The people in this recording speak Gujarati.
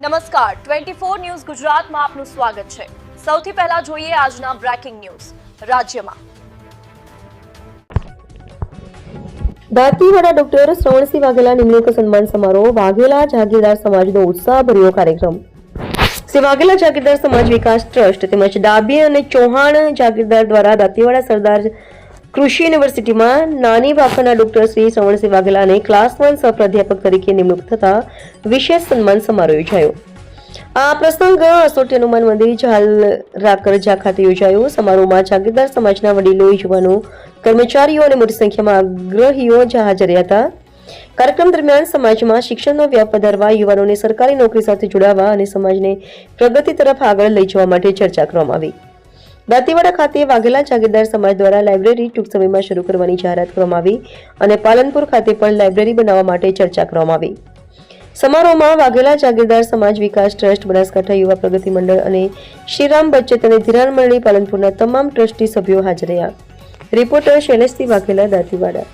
નમસ્કાર. ટ્વેન્ટી ફોર ન્યૂઝ ગુજરાતમાં આપનું સ્વાગત છે. સૌથી પહેલા જોઈએ આજના બ્રેકિંગ ન્યૂઝ. રાજ્યમાં દાંતીવાડા ડોક્ટર શ્રવણસિંહ વાઘેલા નિમણૂક સન્માન સમારોહ, વાઘેલા જાગીરદાર સમાજનો ઉત્સાહભર્યો કાર્યક્રમ. શ્રી વાઘેલા જાગીરદાર સમાજ વિકાસ ટ્રસ્ટ તેમજ ડાબી અને ચૌહાણ જાગીરદાર દ્વારા દાંતીવાડા સરદાર કૃષિ યુનિવર્સિટીમાં નાની બાપાના ડોક્ટર શ્રી શ્રવણસિંહ વાઘેલાને ક્લાસ વન સહપ્રાધ્યાપક તરીકે નિમણૂક થતા વિશેષ સન્માન સમારોહ યોજાયો. આ પ્રસંગ અસોટી હનુમાન મંદિર ઝાલ રાકરજા ખાતે યોજાયો. સમારોહમાં જાગીરદાર સમાજના વડીલો, યુવાનો, કર્મચારીઓ અને મોટી સંખ્યામાં આગ્રહીઓ હાજર હતા. કાર્યક્રમ દરમિયાન સમાજમાં શિક્ષણનો વ્યાપ વધારવા, યુવાનોને સરકારી નોકરી સાથે જોડાવા અને સમાજને પ્રગતિ તરફ આગળ લઈ જવા માટે ચર્ચા કરવામાં આવી. દાંતીવાડા ખાતે વાઘેલા જાગીરદાર સમાજ દ્વારા લાઇબ્રેરી ટૂંક સમયમાં શરૂ કરવાની જાહેરાત કરવામાં આવી અને પાલનપુર ખાતે પણ લાઇબ્રેરી બનાવવા માટે ચર્ચા કરવામાં આવી. સમારોહમાં વાઘેલા જાગીરદાર સમાજ વિકાસ ટ્રસ્ટ, બનાસકાંઠા યુવા પ્રગતિ મંડળ અને શ્રીરામ બચત અને ધિરાણ મંડળી પાલનપુરના તમામ ટ્રસ્ટી સભ્યો હાજર રહ્યા. રિપોર્ટર શૈલેષસિંહ વાઘેલા, દાંતીવાડા.